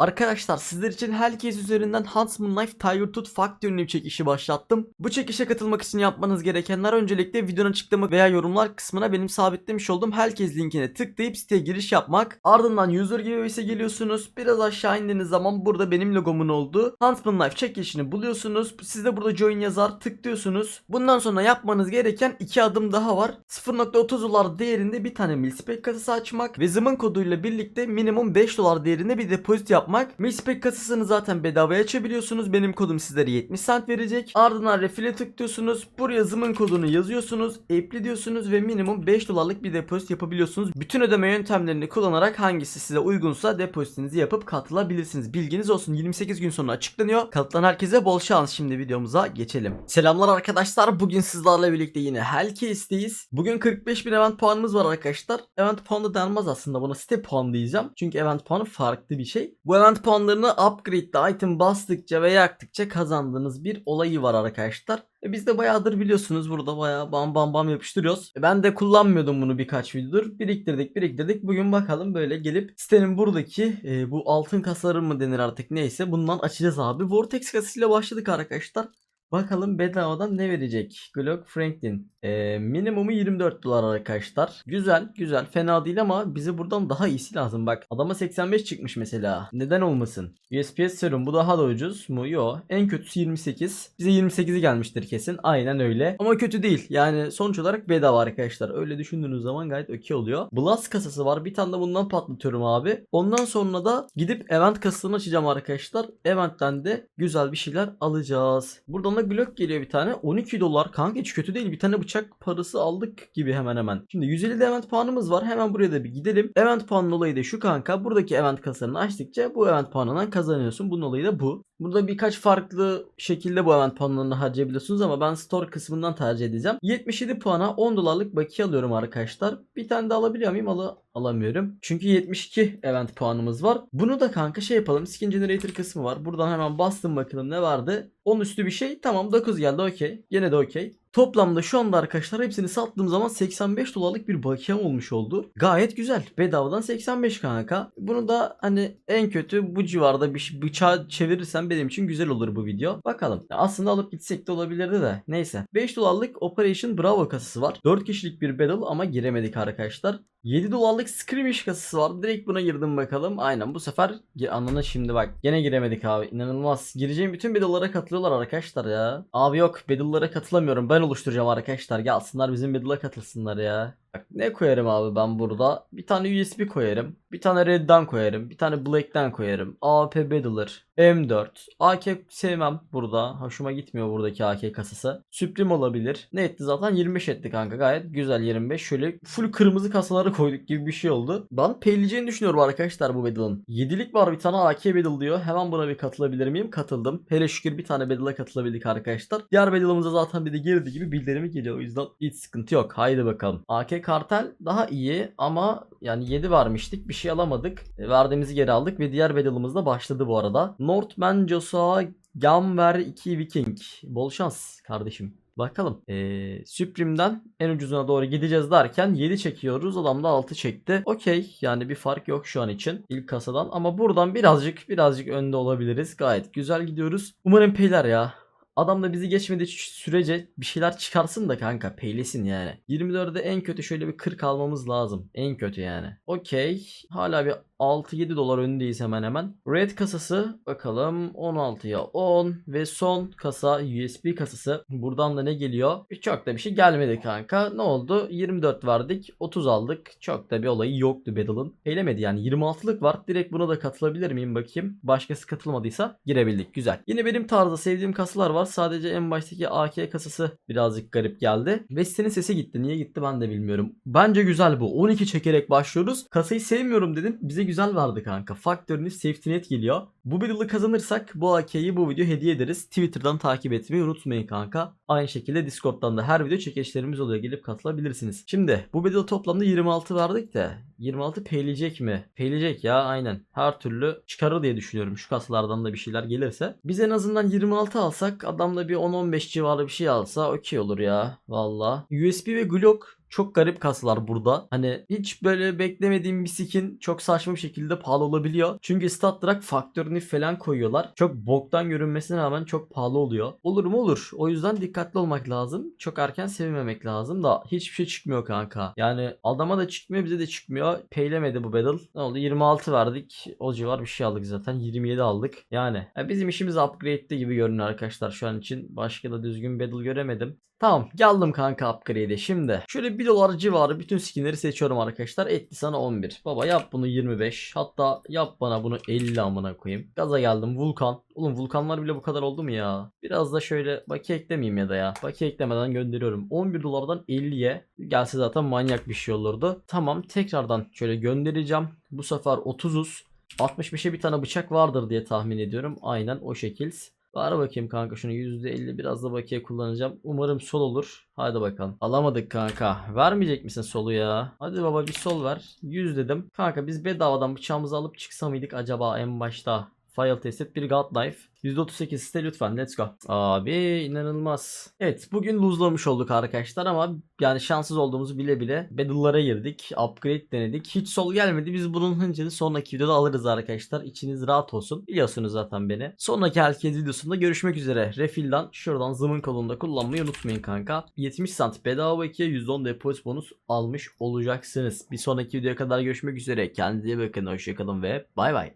Arkadaşlar sizler için herkes üzerinden Huntsman Knife Tiger Tooth Factory'nin bir çekişi başlattım. Bu çekişe katılmak için yapmanız gerekenler öncelikle videonun açıklama veya yorumlar kısmına benim sabitlemiş olduğum herkes linkine tıklayıp siteye giriş yapmak. Ardından user giveaway'e geliyorsunuz. Biraz aşağı indiğiniz zaman burada benim logomun olduğu Huntsman Knife çekişini buluyorsunuz. Siz de burada join yazar tıklıyorsunuz. Bundan sonra yapmanız gereken iki adım daha var. 0.30 dolar değerinde bir tane milspec kasası açmak ve zımın koduyla birlikte minimum 5 dolar değerinde bir depozit yapmak. Milspec kasasını zaten bedavaya açabiliyorsunuz. Benim kodum sizlere 70 cent verecek. Ardından refile tıklıyorsunuz. Buraya zımın kodunu yazıyorsunuz. Apply diyorsunuz ve minimum 5 dolarlık bir depozit yapabiliyorsunuz. Bütün ödeme yöntemlerini kullanarak hangisi size uygunsa depozitinizi yapıp katılabilirsiniz. Bilginiz olsun 28 gün sonra açıklanıyor. Katılan herkese bol şans. Şimdi videomuza geçelim. Selamlar arkadaşlar. Bugün sizlerle birlikte yine Hellcase'deyiz. Bugün 45 bin event puanımız var arkadaşlar. Event puanı denmez aslında buna site puanı diyeceğim. Çünkü event puanı farklı bir şey. Bu event puanlarını upgrade'de item bastıkça ve yaktıkça kazandığınız bir olayı var arkadaşlar. E biz de bayağıdır biliyorsunuz burada bayağı bam bam bam yapıştırıyoruz. E ben de kullanmıyordum bunu birkaç videodur. Biriktirdik biriktirdik. Bugün bakalım böyle gelip sitenin buradaki e, bu altın kasaları mı denir artık neyse bundan açacağız abi. Vortex kasasıyla başladık arkadaşlar. Bakalım bedavadan ne verecek? Glock Franklin. Ee, minimumu 24 dolar arkadaşlar. Güzel güzel fena değil ama bize buradan daha iyisi lazım. Bak adama 85 çıkmış mesela. Neden olmasın? USPS serum bu daha da ucuz mu? Yo. En kötüsü 28. Bize 28'i gelmiştir kesin. Aynen öyle. Ama kötü değil. Yani sonuç olarak bedava arkadaşlar. Öyle düşündüğünüz zaman gayet okey oluyor. Blast kasası var. Bir tane de bundan patlatıyorum abi. Ondan sonra da gidip event kasasını açacağım arkadaşlar. Event'ten de güzel bir şeyler alacağız. Buradan da Glock geliyor bir tane. 12 dolar. Kanka hiç kötü değil. Bir tane bıçak parası aldık gibi hemen hemen. Şimdi 150 de event puanımız var. Hemen buraya da bir gidelim. Event puanının olayı da şu kanka. Buradaki event kasalarını açtıkça bu event puanından kazanıyorsun. Bunun olayı da bu. Burada birkaç farklı şekilde bu event puanlarını harcayabiliyorsunuz ama ben store kısmından tercih edeceğim. 77 puana 10 dolarlık bakiye alıyorum arkadaşlar. Bir tane de alabiliyor muyum? Al alamıyorum. Çünkü 72 event puanımız var. Bunu da kanka şey yapalım. Skin generator kısmı var. Buradan hemen bastım bakalım ne vardı. 10 üstü bir şey. Tamam 9 geldi okey. Yine de okey. Toplamda şu anda arkadaşlar hepsini sattığım zaman 85 dolarlık bir bakiyem olmuş oldu. Gayet güzel. Bedavadan 85 kanka. Bunu da hani en kötü bu civarda bir bıçağı çevirirsem benim için güzel olur bu video. Bakalım. Aslında alıp gitsek de olabilirdi de. Neyse. 5 dolarlık Operation Bravo kasası var. 4 kişilik bir battle ama giremedik arkadaşlar. 7 dolarlık Skirmish kasası var. Direkt buna girdim bakalım. Aynen bu sefer anına şimdi bak. Gene giremedik abi. İnanılmaz. Gireceğim bütün battle'lara katılıyorlar arkadaşlar ya. Abi yok battle'lara katılamıyorum. Ben oluşturacağım arkadaşlar. Gelsinler bizim battle'a katılsınlar ya. Bak ne koyarım abi ben burada? Bir tane USB koyarım. Bir tane Red'den koyarım. Bir tane Black'ten koyarım. AP Battler. M4. AK sevmem burada. Hoşuma gitmiyor buradaki AK kasası. Supreme olabilir. Ne etti zaten? 25 etti kanka. Gayet güzel 25. Şöyle full kırmızı kasaları koyduk gibi bir şey oldu. Ben peyleyeceğini düşünüyorum arkadaşlar bu Battle'ın. 7'lik var bir tane AK Battle diyor. Hemen buna bir katılabilir miyim? Katıldım. Hele şükür bir tane Battle'a katılabildik arkadaşlar. Diğer Battle'ımıza zaten bir de girdi gibi bildirimi geliyor. O yüzden hiç sıkıntı yok. Haydi bakalım. AK Kartel daha iyi ama yani 7 vermiştik. Bir şey alamadık. E, Verdiğimizi geri aldık ve diğer Battle'ımız da başladı bu arada. Northman Joshua Gamver 2 Viking. Bol şans kardeşim. Bakalım. Ee, Supreme'den en ucuzuna doğru gideceğiz derken 7 çekiyoruz. Adam da 6 çekti. Okey. Yani bir fark yok şu an için. ilk kasadan. Ama buradan birazcık birazcık önde olabiliriz. Gayet güzel gidiyoruz. Umarım peyler ya. Adam da bizi geçmediği sürece bir şeyler çıkarsın da kanka peylesin yani. 24'de en kötü şöyle bir 40 almamız lazım. En kötü yani. Okey. Hala bir 6-7 dolar öndeyiz hemen hemen. Red kasası bakalım 16'ya 10 ve son kasa USB kasası. Buradan da ne geliyor? Çok da bir şey gelmedi kanka. Ne oldu? 24 verdik 30 aldık. Çok da bir olayı yoktu Battle'ın. Eylemedi yani 26'lık var. Direkt buna da katılabilir miyim bakayım. Başkası katılmadıysa girebildik. Güzel. Yine benim tarzda sevdiğim kasalar var. Sadece en baştaki AK kasası birazcık garip geldi. Ve sitenin sesi gitti. Niye gitti ben de bilmiyorum. Bence güzel bu. 12 çekerek başlıyoruz. Kasayı sevmiyorum dedim. Bize güzel vardı kanka. Faktörünün safety net geliyor. Bu battle'ı kazanırsak bu AK'yi bu video hediye ederiz. Twitter'dan takip etmeyi unutmayın kanka. Aynı şekilde Discord'dan da her video çekilişlerimiz oluyor. Gelip katılabilirsiniz. Şimdi bu battle toplamda 26 verdik de 26 peyleyecek mi? Peyleyecek ya aynen. Her türlü çıkarır diye düşünüyorum. Şu kasalardan da bir şeyler gelirse. Biz en azından 26 alsak adam da bir 10-15 civarı bir şey alsa okey olur ya. Valla. USB ve Glock Çok garip kaslar burada. Hani hiç böyle beklemediğim bir skin çok saçma bir şekilde pahalı olabiliyor. Çünkü stat drag faktörünü falan koyuyorlar. Çok boktan görünmesine rağmen çok pahalı oluyor. Olur mu olur. O yüzden dikkatli olmak lazım. Çok erken sevinmemek lazım da hiçbir şey çıkmıyor kanka. Yani adama da çıkmıyor bize de çıkmıyor. Peylemedi bu battle. Ne oldu? 26 verdik. O civar bir şey aldık zaten. 27 aldık. Yani ya bizim işimiz upgrade'de gibi görünüyor arkadaşlar şu an için. Başka da düzgün battle göremedim. Tamam geldim kanka upgrade'e şimdi. Şöyle 1 dolar civarı bütün skinleri seçiyorum arkadaşlar. Etti sana 11. Baba yap bunu 25. Hatta yap bana bunu 50 amına koyayım. Gaza geldim Vulkan. Oğlum Vulkanlar bile bu kadar oldu mu ya? Biraz da şöyle bakiye eklemeyeyim ya da ya. Bakiye eklemeden gönderiyorum. 11 dolardan 50'ye gelse zaten manyak bir şey olurdu. Tamam tekrardan şöyle göndereceğim. Bu sefer 30'uz. 65'e bir tane bıçak vardır diye tahmin ediyorum. Aynen o şekil. Var bakayım kanka şunu %50 biraz da bakiye kullanacağım. Umarım sol olur. Hadi bakalım. Alamadık kanka. Vermeyecek misin solu ya? Hadi baba bir sol ver. 100 dedim. Kanka biz bedavadan bıçağımızı alıp çıksa mıydık acaba en başta? File tested bir God Knife. %38 iste lütfen let's go. Abi inanılmaz. Evet bugün luzlamış olduk arkadaşlar ama yani şanssız olduğumuzu bile bile battle'lara girdik. Upgrade denedik. Hiç sol gelmedi. Biz bunun hıncını sonraki videoda alırız arkadaşlar. İçiniz rahat olsun. Biliyorsunuz zaten beni. Sonraki herkes videosunda görüşmek üzere. Refil'den şuradan zımın kolunda kullanmayı unutmayın kanka. 70 cent bedava 2'ye %10 depozit bonus almış olacaksınız. Bir sonraki videoya kadar görüşmek üzere. Kendinize bakın. Hoşçakalın ve bay bay.